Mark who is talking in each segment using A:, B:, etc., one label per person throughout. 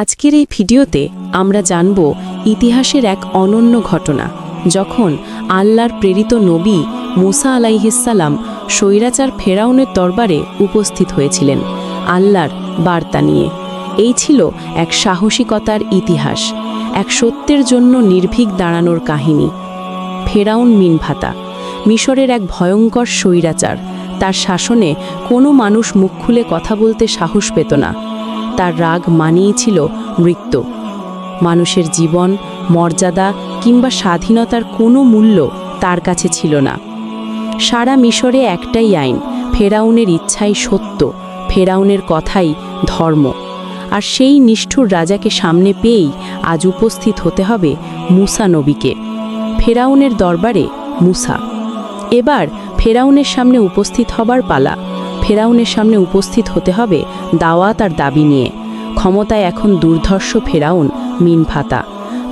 A: আজকের এই ভিডিওতে আমরা জানব ইতিহাসের এক অনন্য ঘটনা, যখন আল্লাহর প্রেরিত নবী মুসা আলাইহিসাল্লাম স্বৈরাচার ফেরাউনের দরবারে উপস্থিত হয়েছিলেন আল্লাহর বার্তা নিয়ে। এই ছিল এক সাহসিকতার ইতিহাস, এক সত্যের জন্য নির্ভীক দাঁড়ানোর কাহিনী। ফেরাউন মিনভাতা, মিশরের এক ভয়ঙ্কর স্বৈরাচার, তার শাসনে কোনো মানুষ মুখ খুলে কথা বলতে সাহস পেত না। তার রাগ মানিয়েছিল মৃত্যু। মানুষের জীবন, মর্যাদা কিংবা স্বাধীনতার কোনো মূল্য তার কাছে ছিল না। সারা মিশরে একটাই আইন, ফেরাউনের ইচ্ছাই সত্য, ফেরাউনের কথাই ধর্ম। আর সেই নিষ্ঠুর রাজাকে সামনে পেয়েই আজ উপস্থিত হতে হবে মুসা নবীকে, ফেরাউনের দরবারে মুসা। এবার ফেরাউনের সামনে উপস্থিত হবার পালা। ফেরাউনের সামনে উপস্থিত হতে হবে দাওয়াত আর দাবি নিয়ে। ক্ষমতায় এখন দুর্ধর্ষ ফেরাউন মিনফাতা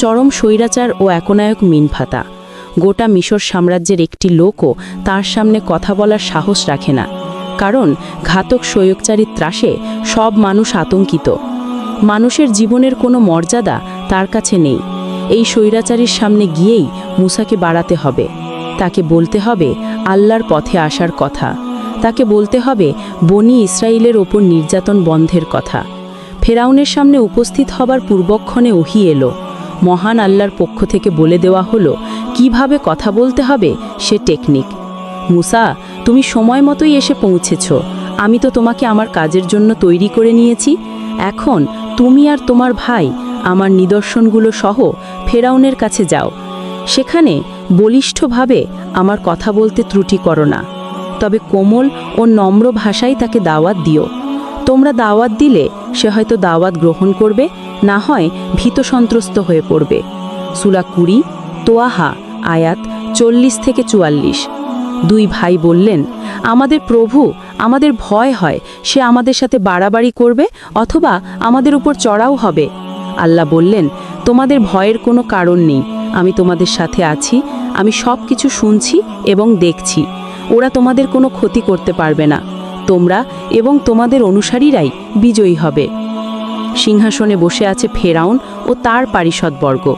A: চরম স্বৈরাচার ও একনায়ক মিনফাতা গোটা মিশর সাম্রাজ্যের একটি লোকও তার সামনে কথা বলার সাহস রাখে না, কারণ ঘাতক সৈয়কচারী ত্রাসে সব মানুষ আতঙ্কিত। মানুষের জীবনের কোনো মর্যাদা তার কাছে নেই। এই স্বৈরাচারীর সামনে গিয়েই মুসাকে বাড়াতে হবে। তাকে বলতে হবে, আল্লাহর পথে আসার কথা। তাকে বলতে হবে, বনি ইসরায়েলের ওপর নির্যাতন বন্ধের কথা। ফেরাউনের সামনে উপস্থিত হবার পূর্বক্ষণে ওহি এলো। মহান আল্লাহর পক্ষ থেকে বলে দেওয়া হলো, কীভাবে কথা বলতে হবে? সে টেকনিক। মুসা, তুমি সময় মতোই এসে পৌঁছেছ। আমি তো তোমাকে আমার কাজের জন্য তৈরি করে নিয়েছি। এখন তুমি আর তোমার ভাই, আমার নিদর্শনগুলো সহ ফেরাউনের কাছে যাও। সেখানে বলিষ্ঠভাবে আমার কথা বলতে ত্রুটি করো না। তবে কোমল ও নম্র ভাষায় তাকে দাওয়াত দিও। তোমরা দাওয়াত দিলে সে হয়তো দাওয়াত গ্রহণ করবে, না হয় ভীত সন্ত্রস্ত হয়ে পড়বে। সুলা কুড়ি তোয়াহা, আয়াত চল্লিশ থেকে চুয়াল্লিশ। দুই ভাই বললেন, আমাদের প্রভু, আমাদের ভয় হয়, সে আমাদের সাথে বাড়াবাড়ি করবে অথবা আমাদের উপর চড়াও হবে। আল্লাহ বললেন, তোমাদের ভয়ের কোনো কারণ নেই। আমি তোমাদের সাথে আছি, আমি সব কিছু শুনছি এবং দেখছি। ওরা তোমাদের কোনো ক্ষতি করতে পারবে না। তোমরা এবং তোমাদের অনুসারীরাই বিজয়ী হবে। সিংহাসনে বসে আছে ফেরাউন ও তার পারিষদবর্গ।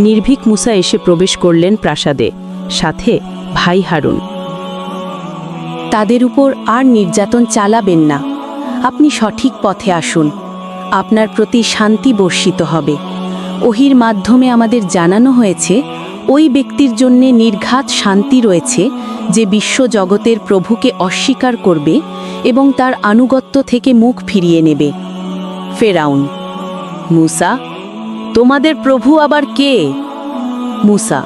A: নির্ভীক মুসা এসে প্রবেশ করলেন প্রাসাদে। সাথে ভাই হারুন। তাদের উপর আর নির্যাতন চালাবেন না। আপনি সঠিক পথে আসুন। আপনার প্রতি শান্তি বর্ষিত হবে। ওহির মাধ্যমে আমাদের জানানো হয়েছে ওই ব্যক্তির জন্যে নির্ঘাত শান্তি রয়েছে যে বিশ্ব জগতের প্রভুকে অস্বীকার করবে এবং তার আনুগত্য থেকে মুখ ফিরিয়ে নেবে। ফেরাউন, মুসা, তোমাদের প্রভু আবার কে? মুসা,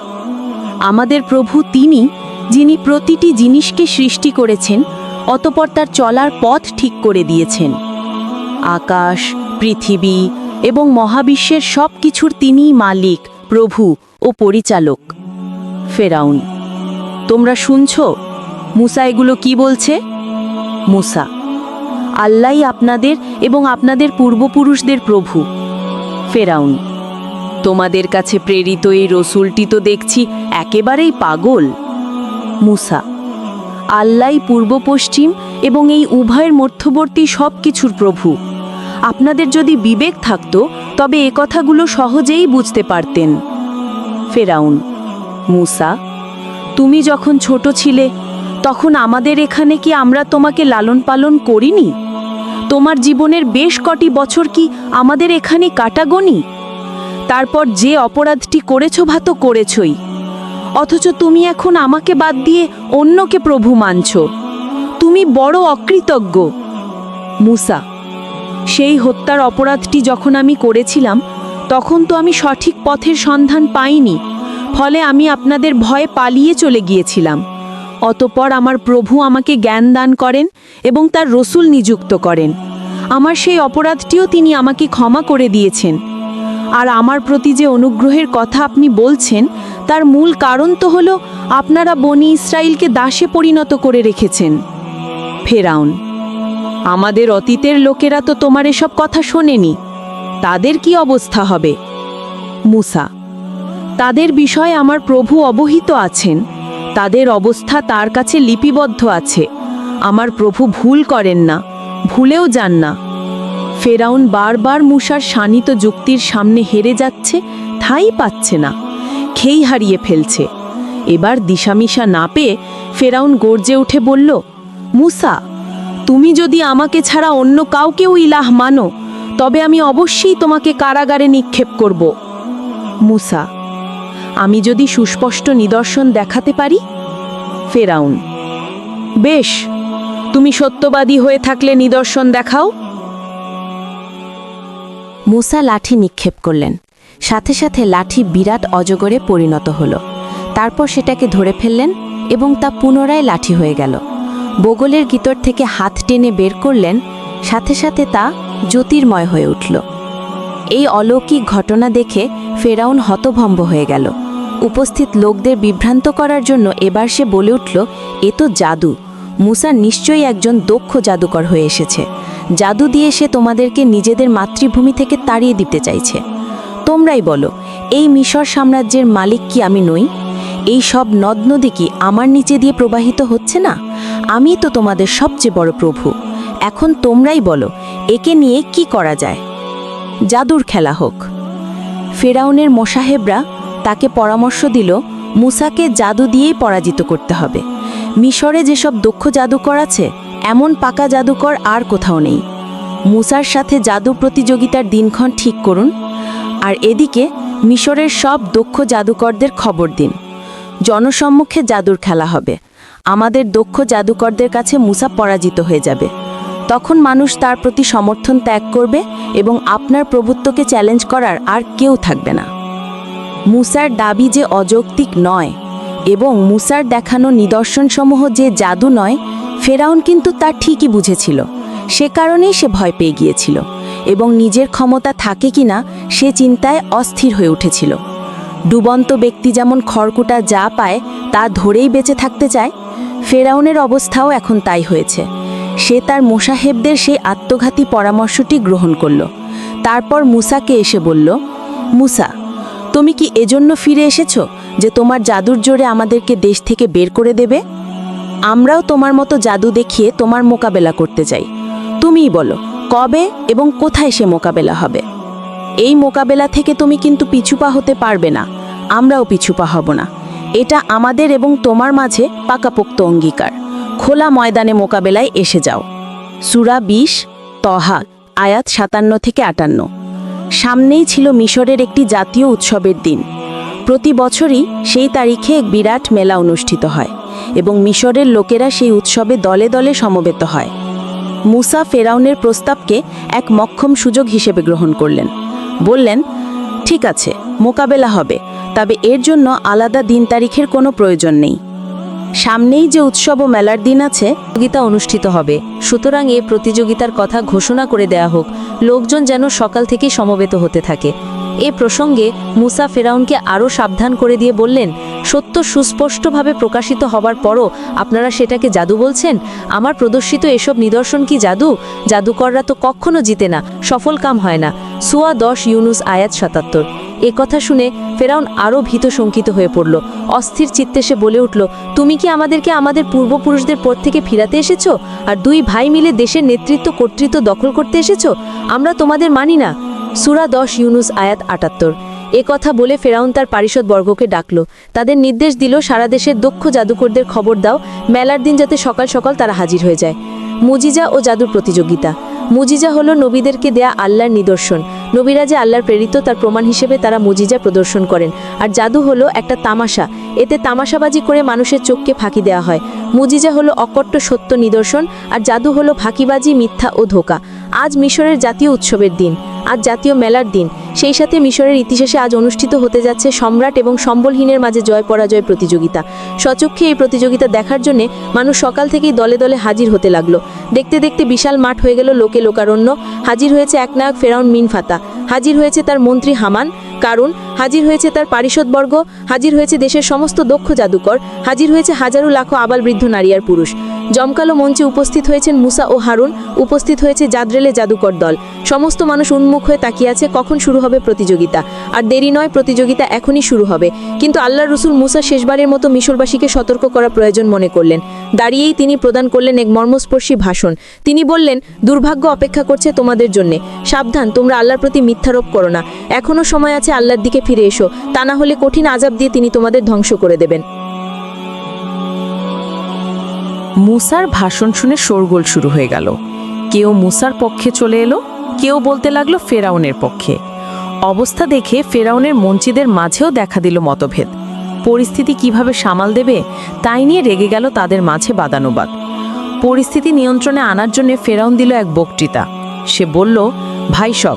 A: আমাদের প্রভু তিনি, যিনি প্রতিটি জিনিসকে সৃষ্টি করেছেন, অতপর তার চলার পথ ঠিক করে দিয়েছেন। আকাশ, পৃথিবী এবং মহাবিশ্বের সব কিছুর তিনিই মালিক প্রভু ও পরিচালক। ফেরাউন, তোমরা শুনছ? মুসা এগুলো কি বলছে? মুসা আল্লাহ আপনাদের এবং আপনাদের পূর্বপুরুষদের প্রভু। ফেরাউন, তোমাদের কাছে প্রেরিত এই রসুলটি তো দেখছি একেবারেই পাগল। মুসা আল্লাহ পূর্ব পশ্চিম এবং এই উভয়ের মধ্যবর্তী সব কিছুর প্রভু। আপনাদের যদি বিবেক থাকত, তবে এ কথাগুলো সহজেই বুঝতে পারতেন। ফেরাউন, মুসা, তুমি যখন ছোট ছিলে, তখন আমাদের এখানে কি আমরা তোমাকে লালন পালন করিনি? তোমার জীবনের বেশ কটি বছর কি আমাদের এখানে কাটাগনি? তারপর যে অপরাধটি করেছ ভাত করেছই। অথচ তুমি এখন আমাকে বাদ দিয়ে অন্যকে প্রভু মানছ। তুমি বড় অকৃতজ্ঞ। মুসা সেই হত্যার অপরাধটি যখন আমি করেছিলাম, তখন তো আমি সঠিক পথের সন্ধান পাইনি, ফলে আমি আপনাদের ভয়ে পালিয়ে চলে গিয়েছিলাম। অতপর আমার প্রভু আমাকে জ্ঞান দান করেন এবং তার রসুল নিযুক্ত করেন। আমার সেই অপরাধটিও তিনি আমাকে ক্ষমা করে দিয়েছেন। আর আমার প্রতি যে অনুগ্রহের কথা আপনি বলছেন, তার মূল কারণ তো হলো আপনারা বনি ইসরায়েলকে দাসে পরিণত করে রেখেছেন। ফেরাউন আমাদের অতীতের লোকেরা তো তোমার এসব কথা শোনেনি। তাদের কি অবস্থা হবে? মুসা, তাদের বিষয়ে আমার প্রভু অবহিত আছেন। তাদের অবস্থা তার কাছে লিপিবদ্ধ আছে। আমার প্রভু ভুল করেন না, ভুলেও যান না।
B: ফেরাউন বারবার মুসার শানিত যুক্তির সামনে হেরে যাচ্ছে, ঠাই পাচ্ছে না, খেই হারিয়ে ফেলছে। এবার দিশামিশা না পেয়ে ফেরাউন গর্জে উঠে বলল, মুসা তুমি যদি আমাকে ছাড়া অন্য কাউকেও ইলাহ মানো, তবে আমি অবশ্যই তোমাকে কারাগারে নিক্ষেপ করব। মুসা, আমি যদি সুস্পষ্ট নিদর্শন দেখাতে পারি? ফেরাউন, বেশ, তুমি সত্যবাদী হয়ে থাকলে নিদর্শন দেখাও।
A: মুসা লাঠি নিক্ষেপ করলেন। সাথে সাথে লাঠি বিরাট অজগরে পরিণত হল। তারপর সেটাকে ধরে ফেললেন এবং তা পুনরায় লাঠি হয়ে গেল। বগলের গিতর থেকে হাত টেনে বের করলেন, সাথে সাথে তা জ্যোতির্ময় হয়ে উঠল। এই অলৌকিক ঘটনা দেখে ফেরাউন হতভম্ব হয়ে গেল। উপস্থিত লোকদের বিভ্রান্ত করার জন্য এবার সে বলে উঠল, এ তো জাদু। মুসা নিশ্চয়ই একজন দক্ষ জাদুকর হয়ে এসেছে। জাদু দিয়ে সে তোমাদেরকে নিজেদের মাতৃভূমি থেকে তাড়িয়ে দিতে চাইছে। তোমরাই বলো, এই মিশর সাম্রাজ্যের মালিক কি আমি নই? এই সব নদ নদী কি আমার নিচে দিয়ে প্রবাহিত হচ্ছে না? আমি তো তোমাদের সবচেয়ে বড় প্রভু। এখন তোমরাই বলো, একে নিয়ে কি করা যায়? জাদুর খেলা হোক। ফেরাউনের মোসাহেবরা তাকে পরামর্শ দিল, মুসাকে জাদু দিয়েই পরাজিত করতে হবে। মিশরে যেসব দক্ষ জাদুকর আছে, এমন পাকা জাদুকর আর কোথাও নেই। মুসার সাথে জাদু প্রতিযোগিতার দিনক্ষণ ঠিক করুন। আর এদিকে মিশরের সব দক্ষ জাদুকরদের খবর দিন। জনসম্মুখে জাদুর খেলা হবে। আমাদের দক্ষ জাদুকরদের কাছে মুসা পরাজিত হয়ে যাবে। তখন মানুষ তার প্রতি সমর্থন ত্যাগ করবে এবং আপনার প্রভুত্বকে চ্যালেঞ্জ করার আর কেউ থাকবে না। মুসার দাবি যে অযৌক্তিক নয় এবং মুসার দেখানো নিদর্শনসমূহ যে জাদু নয়, ফেরাউন কিন্তু তা ঠিকই বুঝেছিল। সে কারণেই সে ভয় পেয়ে গিয়েছিল এবং নিজের ক্ষমতা থাকে কিনা সে চিন্তায় অস্থির হয়ে উঠেছিল। ডুবন্ত ব্যক্তি যেমন খড়কুটা যা পায়, তা ধরেই বেঁচে থাকতে চায়, ফেরাউনের অবস্থাও এখন তাই হয়েছে। সে তার মোসাহেবদের সেই আত্মঘাতী পরামর্শটি গ্রহণ করল। তারপর মুসাকে এসে বলল, মুসা, তুমি কি এজন্য ফিরে এসেছ যে তোমার জাদুর জোরে আমাদেরকে দেশ থেকে বের করে দেবে? আমরাও তোমার মতো জাদু দেখিয়ে তোমার মোকাবেলা করতে চাই। তুমিই বলো, কবে এবং কোথায় সে মোকাবেলা হবে? এই মোকাবেলা থেকে তুমি কিন্তু পিছুপা হতে পারবে না। আমরাও পিছুপা হব না। এটা আমাদের এবং তোমার মাঝে পাকাপোক্ত অঙ্গীকার। খোলা ময়দানে মোকাবেলায় এসে যাও। সুরা বিশ, তহা, আয়াত সাতান্ন থেকে আটান্ন। সামনেই ছিল মিশরের একটি জাতীয় উৎসবের দিন। প্রতি বছরই সেই তারিখে এক বিরাট মেলা অনুষ্ঠিত হয় এবং মিশরের লোকেরা সেই উৎসবে দলে দলে সমবেত হয়। মুসা ফেরাউনের প্রস্তাবকে এক মক্ষম সুযোগ হিসেবে গ্রহণ করলেন। বললেন, ঠিক আছে, মোকাবেলা হবে, তবে এর জন্য আলাদা দিন তারিখের কোনো প্রয়োজন নেই। সামনেই যে উৎসব ও মেলার দিন আছে,
C: প্রতিযোগিতা অনুষ্ঠিত হবে। সুতরাং এ প্রতিযোগিতার কথা ঘোষণা করে দেয়া হোক, লোকজন যেন সকাল থেকে সমবেত হতে থাকে। এ প্রসঙ্গে মুসা ফেরাউনকে আরও সাবধান করে দিয়ে বললেন, সত্য সুস্পষ্টভাবে প্রকাশিত হবার পরও আপনারা সেটাকে জাদু বলছেন? আমার প্রদর্শিত এসব নিদর্শন কি জাদু? জাদুকররা তো কখনো জিতে না, সফল কাম হয় না। সুয়া দশ ইউনুস আয়াত সাতাত্তর। এ কথা শুনে ফেরাউন আরও ভীত শঙ্কিত হয়ে পড়ল। অস্থির চিত্তে সে বলে উঠল, তুমি কি আমাদেরকে আমাদের পূর্বপুরুষদের পর থেকে ফিরাতে এসেছ? আর দুই ভাই মিলে দেশের নেতৃত্ব কর্তৃত্ব দখল করতে এসেছ? আমরা তোমাদের মানি না। সুরা দশ ইউনুস আয়াত আটাত্তর। এ কথা বলে ফেরাউন তার পারিষদ বর্গকে ডাকল। তাদের নির্দেশ দিল, সারা দেশের দক্ষ জাদুকরদের খবর দাও, মেলার দিন যাতে সকাল সকাল তারা হাজির হয়ে যায়। মুজিজা ও জাদুর প্রতিযোগিতা। মুজিজা হলো নবীদেরকে দেয়া আল্লাহর নিদর্শন। নবীরা যে আল্লাহর প্রেরিত তার প্রমাণ হিসেবে তারা মুজিজা প্রদর্শন করেন। আর জাদু হলো একটা তামাশা। এতে তামাশাবাজি করে মানুষের চোখকে ফাঁকি দেওয়া হয়। মুজিজা হলো অকট্ট সত্য নিদর্শন, আর জাদু হলো ফাঁকিবাজি, মিথ্যা ও ধোকা। আজ মিশরের জাতীয় উৎসবের দিন। আজ জাতীয় মেলার দিন। সেই সাথে মিশরের ইতিহাসে আজ অনুষ্ঠিত হতে যাচ্ছে সম্রাট এবং সম্বলহীনের মাঝে জয় পরাজয় প্রতিযোগিতা। সচক্ষে এই প্রতিযোগিতা দেখার জন্যে মানুষ সকাল থেকেই দলে দলে হাজির হতে লাগল। দেখতে দেখতে বিশাল মাঠ হয়ে গেল লোকে লোকারণ্য। হাজির হয়েছে একনায়ক ফেরাউন মিনফাতা। হাজির হয়েছে তার মন্ত্রী হামান। কারণ হাজির হয়েছে তার পারিষদবর্গ হাজির হয়েছে দেশের সমস্ত দক্ষ জাদুকর, হাজির হয়েছে হাজারো লাখো আবাল বৃদ্ধ নারী আর পুরুষ। জমকালো মঞ্চে উপস্থিত হয়েছেন মুসা ও হারুন, উপস্থিত হয়েছে জাদ্রেলে জাদুকর দল। সমস্ত মানুষ উন্মুখ হয়ে তাকিয়ে আছে, কখন শুরু হবে প্রতিযোগিতা? আর দেরি নয়, প্রতিযোগিতা এখনই শুরু হবে। কিন্তু আল্লাহ রসুল মুসা শেষবারের মতো মিশরবাসীকে সতর্ক করা প্রয়োজন মনে করলেন। দাঁড়িয়েই তিনি প্রদান করলেন এক মর্মস্পর্শী ভাষণ। তিনি বললেন, দুর্ভাগ্য অপেক্ষা করছে তোমাদের জন্যে। সাবধান, তোমরা আল্লাহর প্রতি মিথ্যারোপ করো না। এখনও সময় আছে আল্লাহর দিকে ফিরে এসো। তা না হলে কঠিন আজাব দিয়ে তিনি তোমাদের ধ্বংস করে দেবেন।
B: মুসার ভাষণ শুনে শোরগোল শুরু হয়ে গেল। কেউ মুসার পক্ষে চলে এলো, কেউ বলতে লাগল ফেরাউনের পক্ষে। অবস্থা দেখে ফেরাউনের মঞ্চিদের মাঝেও দেখা দিল মতভেদ। পরিস্থিতি কীভাবে সামাল দেবে, তাই নিয়ে রেগে গেল তাদের মাঝে বাদানুবাদ। পরিস্থিতি নিয়ন্ত্রণে আনার জন্য ফেরাউন দিল এক বক্তৃতা। সে বলল, ভাই সব,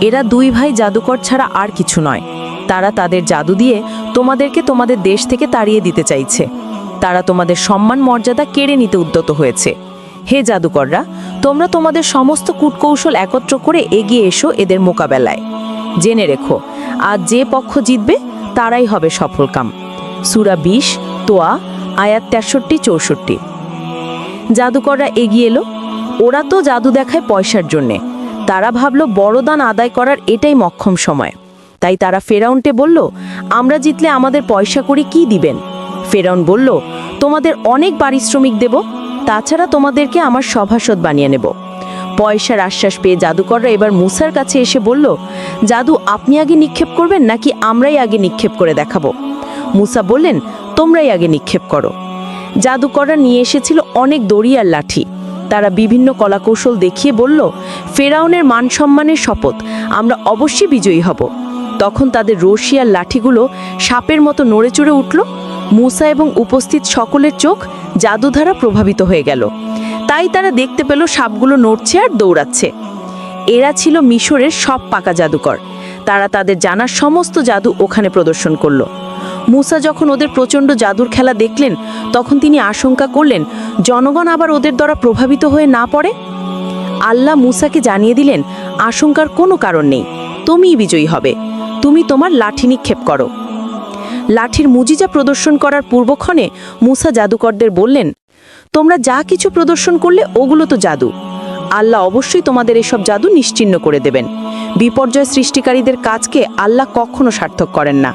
B: এরা দুই ভাই জাদুকর ছাড়া আর কিছু নয়। তারা তাদের জাদু দিয়ে তোমাদেরকে তোমাদের দেশ থেকে তাড়িয়ে দিতে চাইছে। তারা তোমাদের সম্মান মর্যাদা কেড়ে নিতে উদ্যত হয়েছে। হে জাদুকররা, তোমরা তোমাদের সমস্ত কূটকৌশল একত্র করে এগিয়ে এসো এদের মোকাবেলায়। জেনে রেখো, আজ যে পক্ষ জিতবে, তারাই হবে সফলকাম সুরা বিশ, তোয়া, আয়াত তেষট্টি, চৌষট্টি। জাদুকররা এগিয়ে এলো। ওরা তো জাদু দেখায় পয়সার জন্যে। তারা ভাবলো বড়দান আদায় করার এটাই মক্ষম সময়। তাই তারা ফেরাউনটে বলল, আমরা জিতলে আমাদের পয়সা করে কি দিবেন? ফেরাউন বলল, তোমাদের অনেক পারিশ্রমিক দেব, তাছাড়া তোমাদেরকে আমার সভাসদ বানিয়ে নেব। পয়সার আশ্বাস পেয়ে জাদুকররা এবার মুসার কাছে এসে বলল, জাদু, আপনি আগে নিক্ষেপ করবেন নাকি আমরাই আগে নিক্ষেপ করে দেখাবো? মুসা বললেন, তোমরাই আগে নিক্ষেপ করো। জাদুকররা নিয়ে এসেছিল অনেক দড়ি আর লাঠি। তারা বিভিন্ন কলাকৌশল দেখিয়ে বলল, ফেরাউনের মান সম্মানের শপথ, আমরা অবশ্যই বিজয়ী হব। তখন তাদের রশি আর লাঠিগুলো সাপের মতো নড়ে চড়ে উঠল। মুসা এবং উপস্থিত সকলের চোখ জাদু দ্বারা প্রভাবিত হয়ে গেল। তাই তারা দেখতে পেল সাপগুলো নড়ছে আর দৌড়াচ্ছে। এরা ছিল মিশরের সব পাকা জাদুকর। তারা তাদের জানার সমস্ত জাদু ওখানে প্রদর্শন করল। মুসা যখন ওদের প্রচণ্ড জাদুর খেলা দেখলেন, তখন তিনি আশঙ্কা করলেন, জনগণ আবার ওদের দ্বারা প্রভাবিত হয়ে না পড়ে? আল্লাহ মুসাকে জানিয়ে দিলেন, আশঙ্কার কোনো কারণ নেই, তুমিই বিজয়ী হবে। তুমি তোমার লাঠি নিক্ষেপ করো। লাঠির মুজিজা প্রদর্শন করার পূর্বক্ষণে মুসা জাদুকরদের বললেন, তোমরা যা কিছু প্রদর্শন করলে ওগুলো তো জাদু। আল্লাহ অবশ্যই তোমাদের এসব জাদু নিশ্চিহ্ন করে দেবেন। বিপর্যয় সৃষ্টিকারীদের কাজকে আল্লাহ কখনো সার্থক করেন না।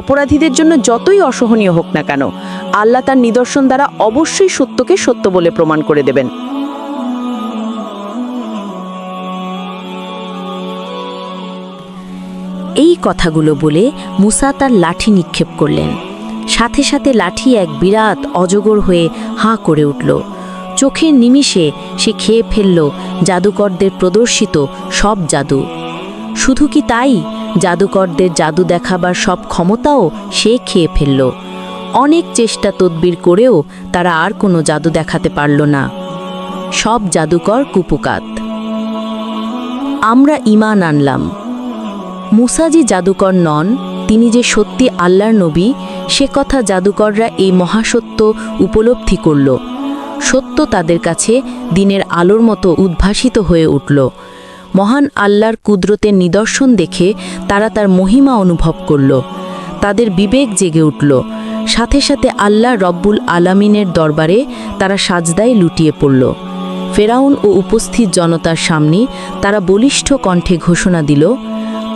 B: অপরাধীদের জন্য যতই অসহনীয় হোক না কেন, আল্লাহ তার নিদর্শন দ্বারা অবশ্যই সত্যকে সত্য বলে প্রমাণ করে দেবেন।
C: এই কথাগুলো বলে মুসা তার লাঠি নিক্ষেপ করলেন। সাথে সাথে লাঠি এক বিরাট অজগর হয়ে হাঁ করে উঠল। চোখের নিমিষে সে খেয়ে ফেলল, জাদুকরদের প্রদর্শিত সব জাদু। শুধু কি তাই? জাদুকরদের জাদু দেখাবার সব ক্ষমতাও সে খেয়ে ফেলল। অনেক চেষ্টা তদবির করেও তারা আর কোনো জাদু দেখাতে পারল না। সব জাদুকর কুপুকাত। আমরা ইমান আনলাম। মুসাজি জাদুকর নন, তিনি যে সত্যি আল্লাহর নবী, সে কথা জাদুকররা এই মহাসত্য উপলব্ধি করল। সত্য তাদের কাছে দিনের আলোর মতো উদ্ভাসিত হয়ে উঠল। মহান আল্লাহর কুদরতের নিদর্শন দেখে তারা তার মহিমা অনুভব করল। তাদের বিবেক জেগে উঠল। সাথে সাথে আল্লাহ রব্বুল আলামিনের দরবারে তারা সাজদায় লুটিয়ে পড়ল। ফেরাউন ও উপস্থিত জনতার সামনে তারা বলিষ্ঠ কণ্ঠে ঘোষণা দিল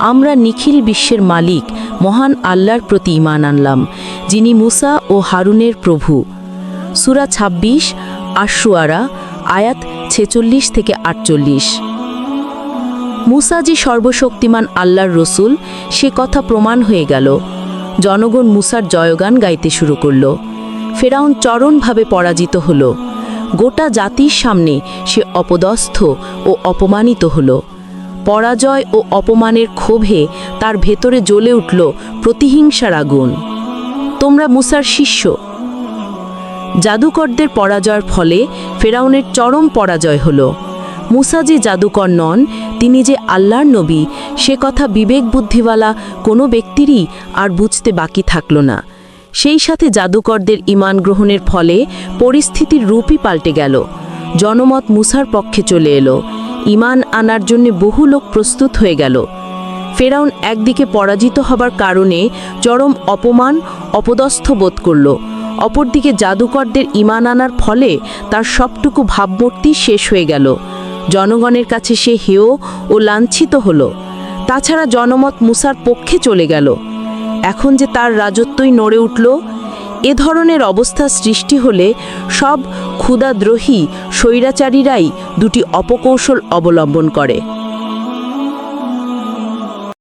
C: আমরা নিখিল বিশ্বের মালিক, মহান আল্লাহর প্রতি ইমান আনলাম, যিনি মুসা ও হারুনের প্রভু। সুরা ২৬ আশুয়ারা আয়াত ছেচল্লিশ থেকে আটচল্লিশ। মুসাজি সর্বশক্তিমান আল্লাহর রসুল, সে কথা প্রমাণ হয়ে গেল। জনগণ মুসার জয়গান গাইতে শুরু করল। ফেরাউন চরণভাবে পরাজিত হল। গোটা জাতির সামনে সে অপদস্থ ও অপমানিত হলো। পরাজয় ও অপমানের ক্ষোভে তার ভেতরে জ্বলে উঠল প্রতিহিংসার আগুন। তোমরা মুসার শিষ্য। জাদুকরদের পরাজয়ের ফলে ফেরাউনের চরম পরাজয় হল। মুসা যে জাদুকর নন, তিনি যে আল্লাহর নবী, সে কথা বিবেক বুদ্ধিওয়ালা কোনো ব্যক্তিরই আর বুঝতে বাকি থাকল না। সেই সাথে জাদুকরদের ইমান গ্রহণের ফলে পরিস্থিতির রূপই পাল্টে গেল। জনমত মুসার পক্ষে চলে এলো। ইমান আনার জন্য বহু লোক প্রস্তুত হয়ে গেল।
B: ফেরাউন একদিকে পরাজিত হবার কারণে চরম অপমান, অপদস্থ বোধ করল। অপরদিকে জাদুকরদের ইমান আনার ফলে তার সবটুকু ভাবমূর্তি শেষ হয়ে গেল। জনগণের কাছে সে হেয় ও লাঞ্ছিত হল। তাছাড়া জনমত মুসার পক্ষে চলে গেল। এখন যে তার রাজত্বই নড়ে উঠল এ ধরনের অবস্থা সৃষ্টি হলে সব ক্ষুদাদ্রোহী স্বৈরাচারীরাই দুটি অপকৌশল অবলম্বন করে।